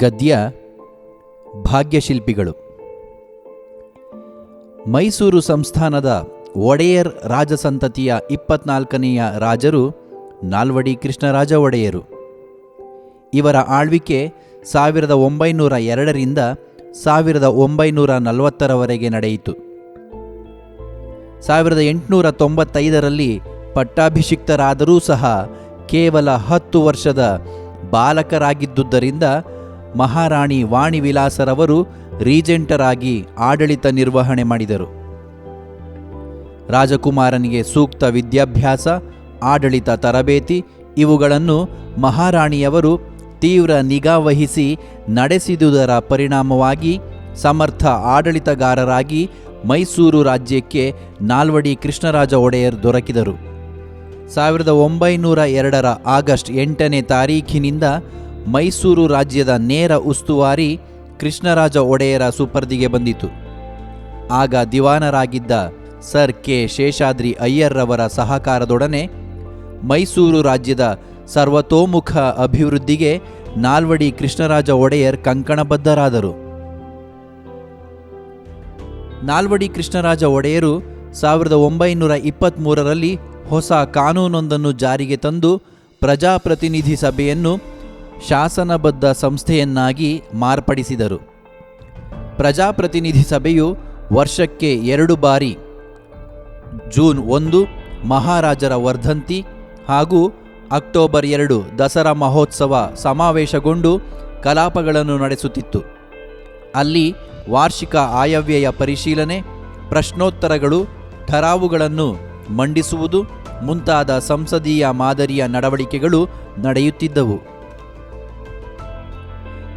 ಗದ್ಯ ಭಾಗ್ಯಶಿಲ್ಪಿಗಳು. ಮೈಸೂರು ಸಂಸ್ಥಾನದ ಒಡೆಯರ್ ರಾಜಸಂತತಿಯ ಇಪ್ಪತ್ನಾಲ್ಕನೆಯ ರಾಜರು ನಾಲ್ವಡಿ ಕೃಷ್ಣರಾಜ ಒಡೆಯರು. ಇವರ ಆಳ್ವಿಕೆ ಸಾವಿರದ ಒಂಬೈನೂರ ಎರಡರಿಂದ ಸಾವಿರದ ಒಂಬೈನೂರ ನಲವತ್ತರವರೆಗೆ ನಡೆಯಿತು. ಸಾವಿರದ ಎಂಟುನೂರ ತೊಂಬತ್ತೈದರಲ್ಲಿ ಪಟ್ಟಾಭಿಷಿಕ್ತರಾದರೂ ಸಹ ಕೇವಲ ಹತ್ತು ವರ್ಷದ ಬಾಲಕರಾಗಿದ್ದುದರಿಂದ ಮಹಾರಾಣಿ ವಾಣಿ ವಿಲಾಸರವರು ರೀಜೆಂಟರಾಗಿ ಆಡಳಿತ ನಿರ್ವಹಣೆ ಮಾಡಿದರು. ರಾಜಕುಮಾರನಿಗೆ ಸೂಕ್ತ ವಿದ್ಯಾಭ್ಯಾಸ, ಆಡಳಿತ ತರಬೇತಿ ಇವುಗಳನ್ನು ಮಹಾರಾಣಿಯವರು ತೀವ್ರ ನಿಗಾವಹಿಸಿ ನಡೆಸಿದುದರ ಪರಿಣಾಮವಾಗಿ ಸಮರ್ಥ ಆಡಳಿತಗಾರರಾಗಿ ಮೈಸೂರು ರಾಜ್ಯಕ್ಕೆ ನಾಲ್ವಡಿ ಕೃಷ್ಣರಾಜ ಒಡೆಯರ್ ದೊರಕಿದರು. ಸಾವಿರದ ಒಂಬೈನೂರ ಎರಡರ ಆಗಸ್ಟ್ ಎಂಟನೇ ತಾರೀಖಿನಿಂದ ಮೈಸೂರು ರಾಜ್ಯದ ನೇರ ಉಸ್ತುವಾರಿ ಕೃಷ್ಣರಾಜ ಒಡೆಯರ ಸುಪರ್ದಿಗೆ ಬಂದಿತು. ಆಗ ದಿವಾನರಾಗಿದ್ದ ಸರ್ ಕೆ. ಶೇಷಾದ್ರಿ ಅಯ್ಯರ್ರವರ ಸಹಕಾರದೊಡನೆ ಮೈಸೂರು ರಾಜ್ಯದ ಸರ್ವತೋಮುಖ ಅಭಿವೃದ್ಧಿಗೆ ನಾಲ್ವಡಿ ಕೃಷ್ಣರಾಜ ಒಡೆಯರ್ ಕಂಕಣಬದ್ಧರಾದರು. ನಾಲ್ವಡಿ ಕೃಷ್ಣರಾಜ ಒಡೆಯರು ಸಾವಿರದ ಒಂಬೈನೂರ ಇಪ್ಪತ್ತ್ಮೂರರಲ್ಲಿ ಹೊಸ ಕಾನೂನೊಂದನ್ನು ಜಾರಿಗೆ ತಂದು ಪ್ರಜಾಪ್ರತಿನಿಧಿ ಸಭೆಯನ್ನು ಶಾಸನಬದ್ಧ ಸಂಸ್ಥೆಯನ್ನಾಗಿ ಮಾರ್ಪಡಿಸಿದರು. ಪ್ರಜಾಪ್ರತಿನಿಧಿ ಸಭೆಯು ವರ್ಷಕ್ಕೆ ಎರಡು ಬಾರಿ ಜೂನ್ ಒಂದು ಮಹಾರಾಜರ ವರ್ಧಂತಿ ಹಾಗೂ ಅಕ್ಟೋಬರ್ ಎರಡು ದಸರಾ ಮಹೋತ್ಸವ ಸಮಾವೇಶಗೊಂಡು ಕಲಾಪಗಳನ್ನು ನಡೆಸುತ್ತಿತ್ತು. ಅಲ್ಲಿ ವಾರ್ಷಿಕ ಆಯವ್ಯಯ ಪರಿಶೀಲನೆ, ಪ್ರಶ್ನೋತ್ತರಗಳು, ಠರಾವುಗಳನ್ನು ಮಂಡಿಸುವುದು ಮುಂತಾದ ಸಂಸದೀಯ ಮಾದರಿಯ ನಡವಳಿಕೆಗಳು ನಡೆಯುತ್ತಿದ್ದವು.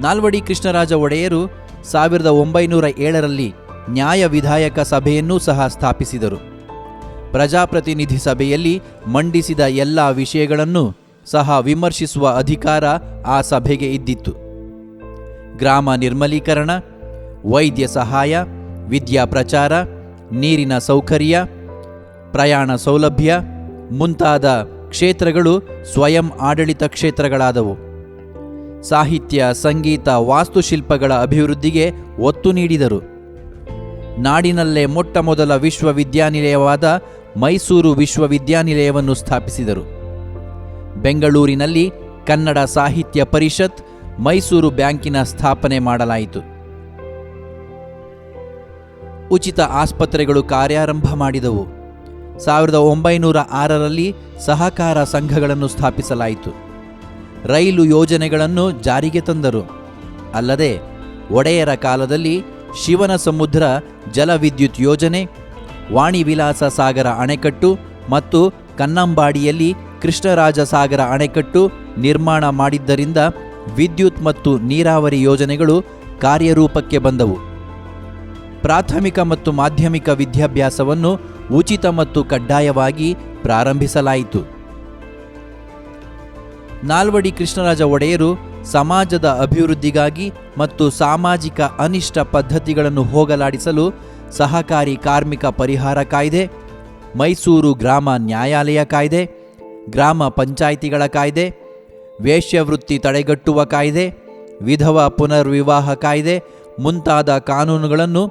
ನಾಲ್ವಡಿ ಕೃಷ್ಣರಾಜ ಒಡೆಯರು ಸಾವಿರದ ಒಂಬೈನೂರ ಏಳರಲ್ಲಿ ನ್ಯಾಯ ವಿಧಾಯಕ ಸಭೆಯನ್ನೂ ಸಹ ಸ್ಥಾಪಿಸಿದರು. ಪ್ರಜಾಪ್ರತಿನಿಧಿ ಸಭೆಯಲ್ಲಿ ಮಂಡಿಸಿದ ಎಲ್ಲ ವಿಷಯಗಳನ್ನು ಸಹ ವಿಮರ್ಶಿಸುವ ಅಧಿಕಾರ ಆ ಸಭೆಗೆ ಇದ್ದಿತ್ತು. ಗ್ರಾಮ ನಿರ್ಮಲೀಕರಣ, ವೈದ್ಯ ಸಹಾಯ, ವಿದ್ಯಾ ಪ್ರಚಾರ, ನೀರಿನ ಸೌಕರ್ಯ, ಪ್ರಯಾಣ ಸೌಲಭ್ಯ ಮುಂತಾದ ಕ್ಷೇತ್ರಗಳು ಸ್ವಯಂ ಆಡಳಿತ ಕ್ಷೇತ್ರಗಳಾದವು. ಸಾಹಿತ್ಯ, ಸಂಗೀತ, ವಾಸ್ತುಶಿಲ್ಪಗಳ ಅಭಿವೃದ್ಧಿಗೆ ಒತ್ತು ನೀಡಿದರು. ನಾಡಿನಲ್ಲೇ ಮೊಟ್ಟಮೊದಲ ವಿಶ್ವವಿದ್ಯಾನಿಲಯವಾದ ಮೈಸೂರು ವಿಶ್ವವಿದ್ಯಾನಿಲಯವನ್ನು ಸ್ಥಾಪಿಸಿದರು. ಬೆಂಗಳೂರಿನಲ್ಲಿ ಕನ್ನಡ ಸಾಹಿತ್ಯ ಪರಿಷತ್ ಮೈಸೂರು ಬ್ಯಾಂಕಿನ ಸ್ಥಾಪನೆ ಮಾಡಲಾಯಿತು. ಉಚಿತ ಆಸ್ಪತ್ರೆಗಳು ಕಾರ್ಯಾರಂಭ ಮಾಡಿದವು. ಸಾವಿರದ ಒಂಬೈನೂರ ಆರರಲ್ಲಿ ಸಹಕಾರ ಸಂಘಗಳನ್ನು ಸ್ಥಾಪಿಸಲಾಯಿತು. ರೈಲು ಯೋಜನೆಗಳನ್ನು ಜಾರಿಗೆ ತಂದರು. ಅಲ್ಲದೆ, ಒಡೆಯರ ಕಾಲದಲ್ಲಿ ಶಿವನ ಸಮುದ್ರ ಜಲವಿದ್ಯುತ್ ಯೋಜನೆ, ವಾಣಿ ವಿಲಾಸ ಸಾಗರ ಅಣೆಕಟ್ಟು ಮತ್ತು ಕನ್ನಂಬಾಡಿಯಲ್ಲಿ ಕೃಷ್ಣರಾಜ ಸಾಗರ ಅಣೆಕಟ್ಟು ನಿರ್ಮಾಣ ಮಾಡಿದ್ದರಿಂದ ವಿದ್ಯುತ್ ಮತ್ತು ನೀರಾವರಿ ಯೋಜನೆಗಳು ಕಾರ್ಯರೂಪಕ್ಕೆ ಬಂದವು. ಪ್ರಾಥಮಿಕ ಮತ್ತು ಮಾಧ್ಯಮಿಕ ವಿದ್ಯಾಭ್ಯಾಸವನ್ನು ಉಚಿತ ಮತ್ತು ಕಡ್ಡಾಯವಾಗಿ ಪ್ರಾರಂಭಿಸಲಾಯಿತು. ನಾಲ್ವಡಿ ಕೃಷ್ಣರಾಜ ಒಡೆಯರು ಸಮಾಜದ ಅಭಿವೃದ್ಧಿಗಾಗಿ ಮತ್ತು ಸಾಮಾಜಿಕ ಅನಿಷ್ಟ ಪದ್ಧತಿಗಳನ್ನು ಹೋಗಲಾಡಿಸಲು ಸಹಕಾರಿ ಕಾರ್ಮಿಕ ಪರಿಹಾರ ಕಾಯ್ದೆ, ಮೈಸೂರು ಗ್ರಾಮ ನ್ಯಾಯಾಲಯ ಕಾಯ್ದೆ, ಗ್ರಾಮ ಪಂಚಾಯಿತಿಗಳ ಕಾಯ್ದೆ, ವೇಶ್ಯವೃತ್ತಿ ತಡೆಗಟ್ಟುವ ಕಾಯ್ದೆ, ವಿಧವಾ ಪುನರ್ವಿವಾಹ ಕಾಯ್ದೆ ಮುಂತಾದ ಕಾನೂನುಗಳನ್ನು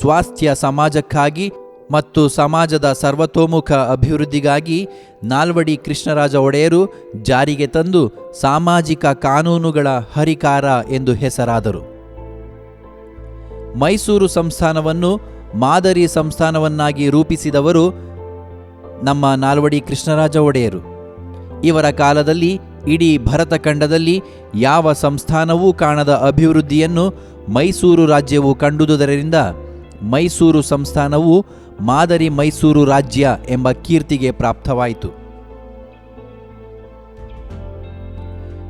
ಸ್ವಾಸ್ಥ್ಯ ಸಮಾಜಕ್ಕಾಗಿ ಮತ್ತು ಸಮಾಜದ ಸರ್ವತೋಮುಖ ಅಭಿವೃದ್ಧಿಗಾಗಿ ನಾಲ್ವಡಿ ಕೃಷ್ಣರಾಜ ಒಡೆಯರು ಜಾರಿಗೆ ತಂದು ಸಾಮಾಜಿಕ ಕಾನೂನುಗಳ ಹರಿಕಾರ ಎಂದು ಹೆಸರಾದರು. ಮೈಸೂರು ಸಂಸ್ಥಾನವನ್ನು ಮಾದರಿ ಸಂಸ್ಥಾನವನ್ನಾಗಿ ರೂಪಿಸಿದವರು ನಮ್ಮ ನಾಲ್ವಡಿ ಕೃಷ್ಣರಾಜ ಒಡೆಯರು. ಇವರ ಕಾಲದಲ್ಲಿ ಇಡೀ ಭರತಖಂಡದಲ್ಲಿ ಯಾವ ಸಂಸ್ಥಾನವೂ ಕಾಣದ ಅಭಿವೃದ್ಧಿಯನ್ನು ಮೈಸೂರು ರಾಜ್ಯವು ಕಂಡುದುದರಿಂದ ಮೈಸೂರು ಸಂಸ್ಥಾನವು ಮಾದರಿ ಮೈಸೂರು ರಾಜ್ಯ ಎಂಬ ಕೀರ್ತಿಗೆ ಪ್ರಾಪ್ತವಾಯಿತು.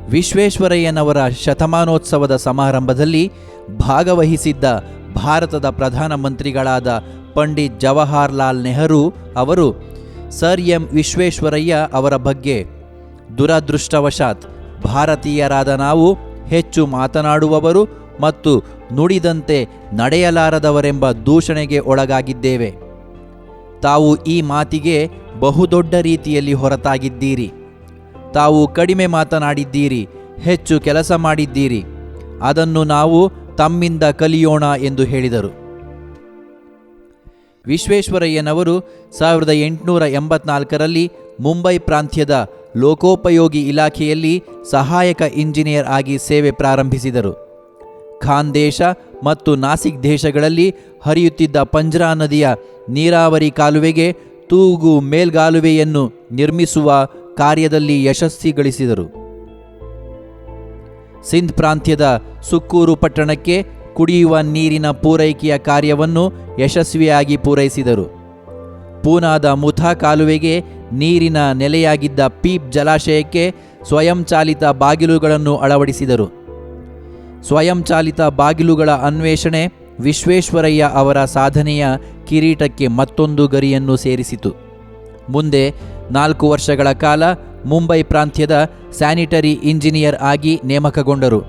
ವಿಶ್ವೇಶ್ವರಯ್ಯನವರ ಶತಮಾನೋತ್ಸವದ ಸಮಾರಂಭದಲ್ಲಿ ಭಾಗವಹಿಸಿದ್ದ ಭಾರತದ ಪ್ರಧಾನಮಂತ್ರಿಗಳಾದ ಪಂಡಿತ್ ಜವಾಹರ್ಲಾಲ್ ನೆಹರು ಅವರು ಸರ್ ಎಂ ವಿಶ್ವೇಶ್ವರಯ್ಯ ಅವರ ಬಗ್ಗೆ ದುರದೃಷ್ಟವಶಾತ್ ಭಾರತೀಯರಾದ ನಾವು ಹೆಚ್ಚು ಮಾತನಾಡುವವರು ಮತ್ತು ನುಡಿದಂತೆ ನಡೆಯಲಾರದವರೆಂಬ ದೂಷಣೆಗೆ ಒಳಗಾಗಿದ್ದೇವೆ. ತಾವು ಈ ಮಾತಿಗೆ ಬಹುದೊಡ್ಡ ರೀತಿಯಲ್ಲಿ ಹೊರತಾಗಿದ್ದೀರಿ. ತಾವು ಕಡಿಮೆ ಮಾತನಾಡಿದ್ದೀರಿ, ಹೆಚ್ಚು ಕೆಲಸ ಮಾಡಿದ್ದೀರಿ. ಅದನ್ನು ನಾವು ತಮ್ಮಿಂದ ಕಲಿಯೋಣ ಎಂದು ಹೇಳಿದರು. ವಿಶ್ವೇಶ್ವರಯ್ಯನವರು ಸಾವಿರದ ಎಂಟುನೂರ ಎಂಬತ್ನಾಲ್ಕರಲ್ಲಿ ಮುಂಬೈ ಪ್ರಾಂತ್ಯದ ಲೋಕೋಪಯೋಗಿ ಇಲಾಖೆಯಲ್ಲಿ ಸಹಾಯಕ ಇಂಜಿನಿಯರ್ ಆಗಿ ಸೇವೆ ಪ್ರಾರಂಭಿಸಿದರು. ಖಾನ್ ದೇಶ ಮತ್ತು ನಾಸಿಕ್ ದೇಶಗಳಲ್ಲಿ ಹರಿಯುತ್ತಿದ್ದ ಪಂಜ್ರಾ ನದಿಯ ನೀರಾವರಿ ಕಾಲುವೆಗೆ ತೂಗು ಮೇಲ್ಗಾಲುವೆಯನ್ನು ನಿರ್ಮಿಸುವ ಕಾರ್ಯದಲ್ಲಿ ಯಶಸ್ಸಿ ಗಳಿಸಿದರು. ಸಿಂಧ್ ಪ್ರಾಂತ್ಯದ ಸುಕ್ಕೂರು ಪಟ್ಟಣಕ್ಕೆ ಕುಡಿಯುವ ನೀರಿನ ಪೂರೈಕೆಯ ಕಾರ್ಯವನ್ನು ಯಶಸ್ವಿಯಾಗಿ ಪೂರೈಸಿದರು. ಪೂನಾದ ಮುಥಾ ಕಾಲುವೆಗೆ ನೀರಿನ ನೆಲೆಯಾಗಿದ್ದ ಪೀಪ್ ಜಲಾಶಯಕ್ಕೆ ಸ್ವಯಂಚಾಲಿತ ಬಾಗಿಲುಗಳನ್ನು ಅಳವಡಿಸಿದರು. ಸ್ವಯಂಚಾಲಿತ ಬಾಗಿಲುಗಳ ಅನ್ವೇಷಣೆ ವಿಶ್ವೇಶ್ವರಯ್ಯ ಅವರ ಸಾಧನೆಯ ಕಿರೀಟಕ್ಕೆ ಮತ್ತೊಂದು ಗರಿಯನ್ನು ಸೇರಿಸಿತು. ಮುಂದೆ ನಾಲ್ಕು ವರ್ಷಗಳ ಕಾಲ ಮುಂಬೈ ಪ್ರಾಂತ್ಯದ ಸ್ಯಾನಿಟರಿ ಇಂಜಿನಿಯರ್ ಆಗಿ ನೇಮಕಗೊಂಡರು.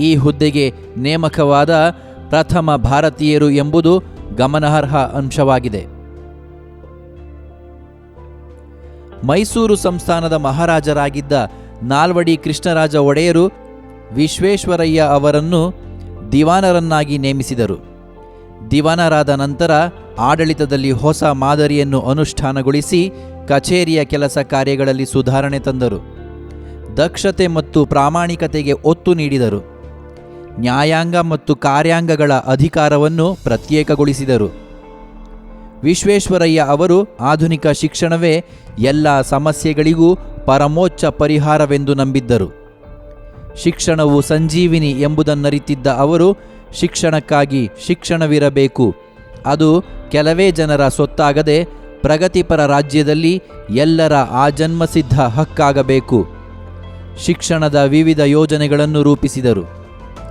ಈ ಹುದ್ದೆಗೆ ನೇಮಕವಾದ ಪ್ರಥಮ ಭಾರತೀಯರು ಎಂಬುದು ಗಮನಾರ್ಹ ಅಂಶವಾಗಿದೆ. ಮೈಸೂರು ಸಂಸ್ಥಾನದ ಮಹಾರಾಜರಾಗಿದ್ದ ನಾಲ್ವಡಿ ಕೃಷ್ಣರಾಜ ಒಡೆಯರು ವಿಶ್ವೇಶ್ವರಯ್ಯ ಅವರನ್ನು ದಿವಾನರನ್ನಾಗಿ ನೇಮಿಸಿದರು. ದಿವಾನರಾದ ನಂತರ ಆಡಳಿತದಲ್ಲಿ ಹೊಸ ಮಾದರಿಯನ್ನು ಅನುಷ್ಠಾನಗೊಳಿಸಿ ಕಚೇರಿಯ ಕೆಲಸ ಕಾರ್ಯಗಳಲ್ಲಿ ಸುಧಾರಣೆ ತಂದರು. ದಕ್ಷತೆ ಮತ್ತು ಪ್ರಾಮಾಣಿಕತೆಗೆ ಒತ್ತು ನೀಡಿದರು. ನ್ಯಾಯಾಂಗ ಮತ್ತು ಕಾರ್ಯಾಂಗಗಳ ಅಧಿಕಾರವನ್ನು ಪ್ರತ್ಯೇಕಗೊಳಿಸಿದರು. ವಿಶ್ವೇಶ್ವರಯ್ಯ ಅವರು ಆಧುನಿಕ ಶಿಕ್ಷಣವೇ ಎಲ್ಲ ಸಮಸ್ಯೆಗಳಿಗೂ ಪರಮೋಚ್ಚ ಪರಿಹಾರವೆಂದು ನಂಬಿದ್ದರು. ಶಿಕ್ಷಣವು ಸಂಜೀವಿನಿ ಎಂಬುದನ್ನರಿತಿದ್ದ ಅವರು ಶಿಕ್ಷಣಕ್ಕಾಗಿ ಶಿಕ್ಷಣವಿರಬೇಕು. ಅದು ಕೆಲವೇ ಜನರ ಸೊತ್ತಾಗದೆ ಪ್ರಗತಿಪರ ರಾಜ್ಯದಲ್ಲಿ ಎಲ್ಲರ ಆಜನ್ಮಸಿದ್ಧ ಹಕ್ಕಾಗಬೇಕು. ಶಿಕ್ಷಣದ ವಿವಿಧ ಯೋಜನೆಗಳನ್ನು ರೂಪಿಸಿದರು.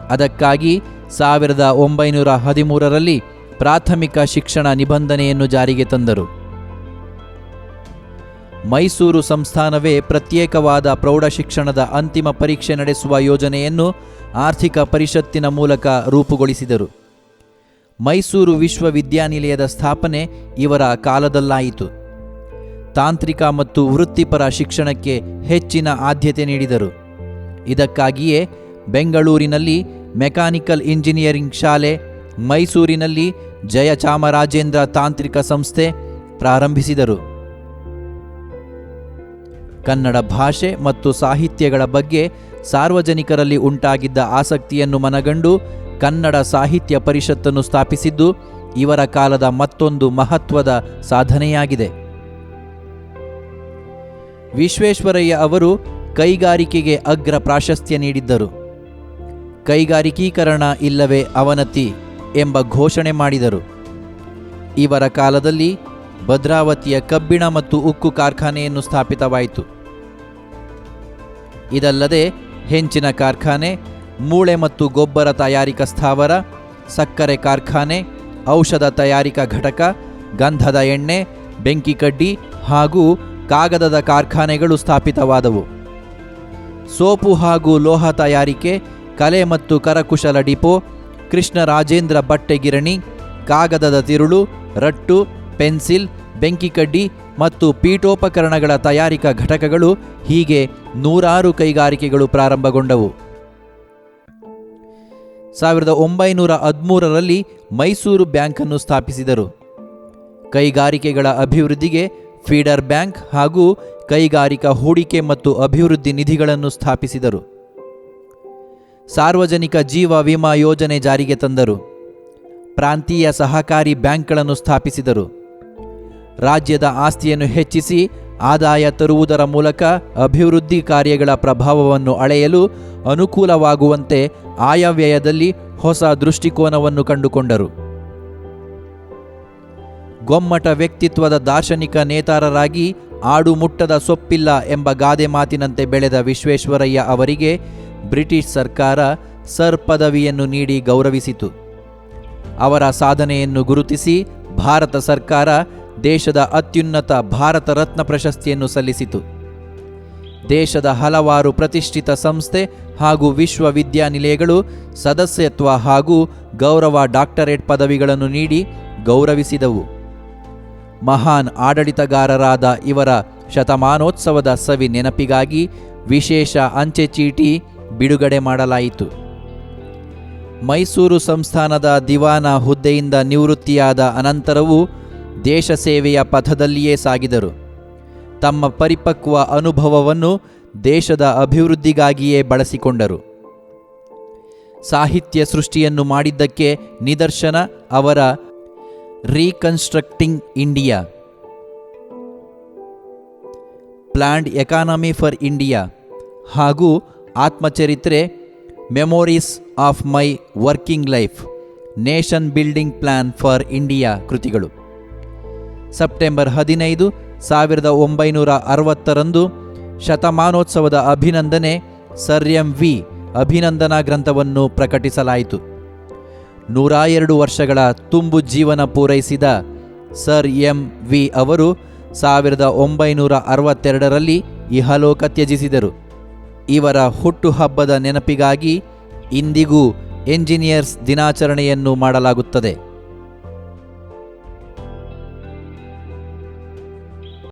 ಅದಕ್ಕಾಗಿ ಸಾವಿರದ ಒಂಬೈನೂರ ಹದಿಮೂರರಲ್ಲಿ ಪ್ರಾಥಮಿಕ ಶಿಕ್ಷಣ ನಿಬಂಧನೆಯನ್ನು ಜಾರಿಗೆ ತಂದರು. ಮೈಸೂರು ಸಂಸ್ಥಾನವೇ ಪ್ರತ್ಯೇಕವಾದ ಪ್ರೌಢಶಿಕ್ಷಣದ ಅಂತಿಮ ಪರೀಕ್ಷೆ ನಡೆಸುವ ಯೋಜನೆಯನ್ನು ಆರ್ಥಿಕ ಪರಿಷತ್ತಿನ ಮೂಲಕ ರೂಪುಗೊಳಿಸಿದರು. ಮೈಸೂರು ವಿಶ್ವವಿದ್ಯಾನಿಲಯದ ಸ್ಥಾಪನೆ ಇವರ ಕಾಲದಲ್ಲಾಯಿತು. ತಾಂತ್ರಿಕ ಮತ್ತು ವೃತ್ತಿಪರ ಶಿಕ್ಷಣಕ್ಕೆ ಹೆಚ್ಚಿನ ಆದ್ಯತೆ ನೀಡಿದರು. ಇದಕ್ಕಾಗಿಯೇ ಬೆಂಗಳೂರಿನಲ್ಲಿ ಮೆಕ್ಯಾನಿಕಲ್ ಇಂಜಿನಿಯರಿಂಗ್ ಶಾಲೆ, ಮೈಸೂರಿನಲ್ಲಿ ಜಯಚಾಮರಾಜೇಂದ್ರ ತಾಂತ್ರಿಕ ಸಂಸ್ಥೆ ಪ್ರಾರಂಭಿಸಿದರು. ಕನ್ನಡ ಭಾಷೆ ಮತ್ತು ಸಾಹಿತ್ಯಗಳ ಬಗ್ಗೆ ಸಾರ್ವಜನಿಕರಲ್ಲಿ ಉಂಟಾಗಿದ್ದ ಆಸಕ್ತಿಯನ್ನು ಮನಗಂಡು ಕನ್ನಡ ಸಾಹಿತ್ಯ ಪರಿಷತ್ತನ್ನು ಸ್ಥಾಪಿಸಿದ್ದು ಇವರ ಕಾಲದ ಮತ್ತೊಂದು ಮಹತ್ವದ ಸಾಧನೆಯಾಗಿದೆ. ವಿಶ್ವೇಶ್ವರಯ್ಯ ಅವರು ಕೈಗಾರಿಕೆಗೆ ಅಗ್ರ ಪ್ರಾಶಸ್ತ್ಯ ನೀಡಿದ್ದರು. ಕೈಗಾರಿಕೀಕರಣ ಇಲ್ಲವೇ ಅವನತಿ ಎಂಬ ಘೋಷಣೆ ಮಾಡಿದರು. ಇವರ ಕಾಲದಲ್ಲಿ ಭದ್ರಾವತಿಯ ಕಬ್ಬಿಣ ಮತ್ತು ಉಕ್ಕು ಕಾರ್ಖಾನೆಯನ್ನು ಸ್ಥಾಪಿತವಾಯಿತು. ಇದಲ್ಲದೆ ಹೆಂಚಿನ ಕಾರ್ಖಾನೆ, ಮೂಳೆ ಮತ್ತು ಗೊಬ್ಬರ ತಯಾರಿಕಾ ಸ್ಥಾವರ, ಸಕ್ಕರೆ ಕಾರ್ಖಾನೆ, ಔಷಧ ತಯಾರಿಕಾ ಘಟಕ, ಗಂಧದ ಎಣ್ಣೆ, ಬೆಂಕಿ ಕಡ್ಡಿ ಹಾಗೂ ಕಾಗದದ ಕಾರ್ಖಾನೆಗಳು ಸ್ಥಾಪಿತವಾದವು. ಸೋಪು ಹಾಗೂ ಲೋಹ ತಯಾರಿಕೆ, ಕಲೆ ಮತ್ತು ಕರಕುಶಲ ಡಿಪೋ ಕೃಷ್ಣರಾಜೇಂದ್ರ ಬಟ್ಟೆಗಿರಣಿ ಕಾಗದದ ತಿರುಳು, ರಟ್ಟು, ಪೆನ್ಸಿಲ್, ಬೆಂಕಿ ಕಡ್ಡಿ ಮತ್ತು ಪೀಠೋಪಕರಣಗಳ ತಯಾರಿಕಾ ಘಟಕಗಳು ಹೀಗೆ ನೂರಾರು ಕೈಗಾರಿಕೆಗಳು ಪ್ರಾರಂಭಗೊಂಡವು. ಸಾವಿರದ ಒಂಬೈನೂರ ಹದಿಮೂರರಲ್ಲಿ ಮೈಸೂರು ಬ್ಯಾಂಕನ್ನು ಸ್ಥಾಪಿಸಿದರು. ಕೈಗಾರಿಕೆಗಳ ಅಭಿವೃದ್ಧಿಗೆ ಫೀಡರ್ ಬ್ಯಾಂಕ್ ಹಾಗೂ ಕೈಗಾರಿಕಾ ಹೂಡಿಕೆ ಮತ್ತು ಅಭಿವೃದ್ಧಿ ನಿಧಿಗಳನ್ನು ಸ್ಥಾಪಿಸಿದರು. ಸಾರ್ವಜನಿಕ ಜೀವ ವಿಮಾ ಯೋಜನೆ ಜಾರಿಗೆ ತಂದರು. ಪ್ರಾಂತೀಯ ಸಹಕಾರಿ ಬ್ಯಾಂಕ್ಗಳನ್ನು ಸ್ಥಾಪಿಸಿದರು. ರಾಜ್ಯದ ಆಸ್ತಿಯನ್ನು ಹೆಚ್ಚಿಸಿ ಆದಾಯ ತರುವುದರ ಮೂಲಕ ಅಭಿವೃದ್ಧಿ ಕಾರ್ಯಗಳ ಪ್ರಭಾವವನ್ನು ಅಳೆಯಲು ಅನುಕೂಲವಾಗುವಂತೆ ಆಯವ್ಯಯದಲ್ಲಿ ಹೊಸ ದೃಷ್ಟಿಕೋನವನ್ನು ಕಂಡುಕೊಂಡರು. ಗೊಮ್ಮಟ ವ್ಯಕ್ತಿತ್ವದ ದಾರ್ಶನಿಕ ನೇತಾರರಾಗಿ ಆಡು ಮುಟ್ಟದ ಸೊಪ್ಪಿಲ್ಲ ಎಂಬ ಗಾದೆ ಮಾತಿನಂತೆ ಬೆಳೆದ ವಿಶ್ವೇಶ್ವರಯ್ಯ ಅವರಿಗೆ ಬ್ರಿಟಿಷ್ ಸರ್ಕಾರ ಸರ್ ಪದವಿಯನ್ನು ನೀಡಿ ಗೌರವಿಸಿತು. ಅವರ ಸಾಧನೆಯನ್ನು ಗುರುತಿಸಿ ಭಾರತ ಸರ್ಕಾರ ದೇಶದ ಅತ್ಯುನ್ನತ ಭಾರತ ರತ್ನ ಪ್ರಶಸ್ತಿಯನ್ನು ಸಲ್ಲಿಸಿತು. ದೇಶದ ಹಲವಾರು ಪ್ರತಿಷ್ಠಿತ ಸಂಸ್ಥೆ ಹಾಗೂ ವಿಶ್ವವಿದ್ಯಾನಿಲಯಗಳು ಸದಸ್ಯತ್ವ ಹಾಗೂ ಗೌರವ ಡಾಕ್ಟರೇಟ್ ಪದವಿಗಳನ್ನು ನೀಡಿ ಗೌರವಿಸಿದವು. ಮಹಾನ್ ಆಡಳಿತಗಾರರಾದ ಇವರ ಶತಮಾನೋತ್ಸವದ ಸವಿ ನೆನಪಿಗಾಗಿ ವಿಶೇಷ ಅಂಚೆ ಚೀಟಿ ಬಿಡುಗಡೆ ಮಾಡಲಾಯಿತು. ಮೈಸೂರು ಸಂಸ್ಥಾನದ ದಿವಾನ ಹುದ್ದೆಯಿಂದ ನಿವೃತ್ತಿಯಾದ ಅನಂತರವೂ ದೇಶ ಸೇವೆಯ ಪಥದಲ್ಲಿಯೇ ಸಾಗಿದರು. ತಮ್ಮ ಪರಿಪಕ್ವ ಅನುಭವವನ್ನು ದೇಶದ ಅಭಿವೃದ್ಧಿಗಾಗಿಯೇ ಬಳಸಿಕೊಂಡರು. ಸಾಹಿತ್ಯ ಸೃಷ್ಟಿಯನ್ನು ಮಾಡಿದ್ದಕ್ಕೆ ನಿದರ್ಶನ ಅವರ reconstructing India planned economy for India ಹಾಗೂ ಆತ್ಮಚರಿತ್ರೆ memories of my working life nation building plan for India ಕೃತಿಗಳು. ಸೆಪ್ಟೆಂಬರ್ ಹದಿನೈದು, ಸಾವಿರದ ಒಂಬೈನೂರ ಅರವತ್ತರಂದು ಶತಮಾನೋತ್ಸವದ ಅಭಿನಂದನೆ ಸರ್ ಎಂ ವಿ ಅಭಿನಂದನಾ ಗ್ರಂಥವನ್ನು ಪ್ರಕಟಿಸಲಾಯಿತು. ನೂರ ಎರಡು ವರ್ಷಗಳ ತುಂಬು ಜೀವನ ಪೂರೈಸಿದ ಸರ್ ಎಂ ವಿ ಅವರು ಸಾವಿರದ ಒಂಬೈನೂರ ಅರವತ್ತೆರಡರಲ್ಲಿ ಇಹಲೋಕ ತ್ಯಜಿಸಿದರು. ಇವರ ಹುಟ್ಟುಹಬ್ಬದ ನೆನಪಿಗಾಗಿ ಇಂದಿಗೂ ಎಂಜಿನಿಯರ್ಸ್ ದಿನಾಚರಣೆಯನ್ನು ಮಾಡಲಾಗುತ್ತದೆ.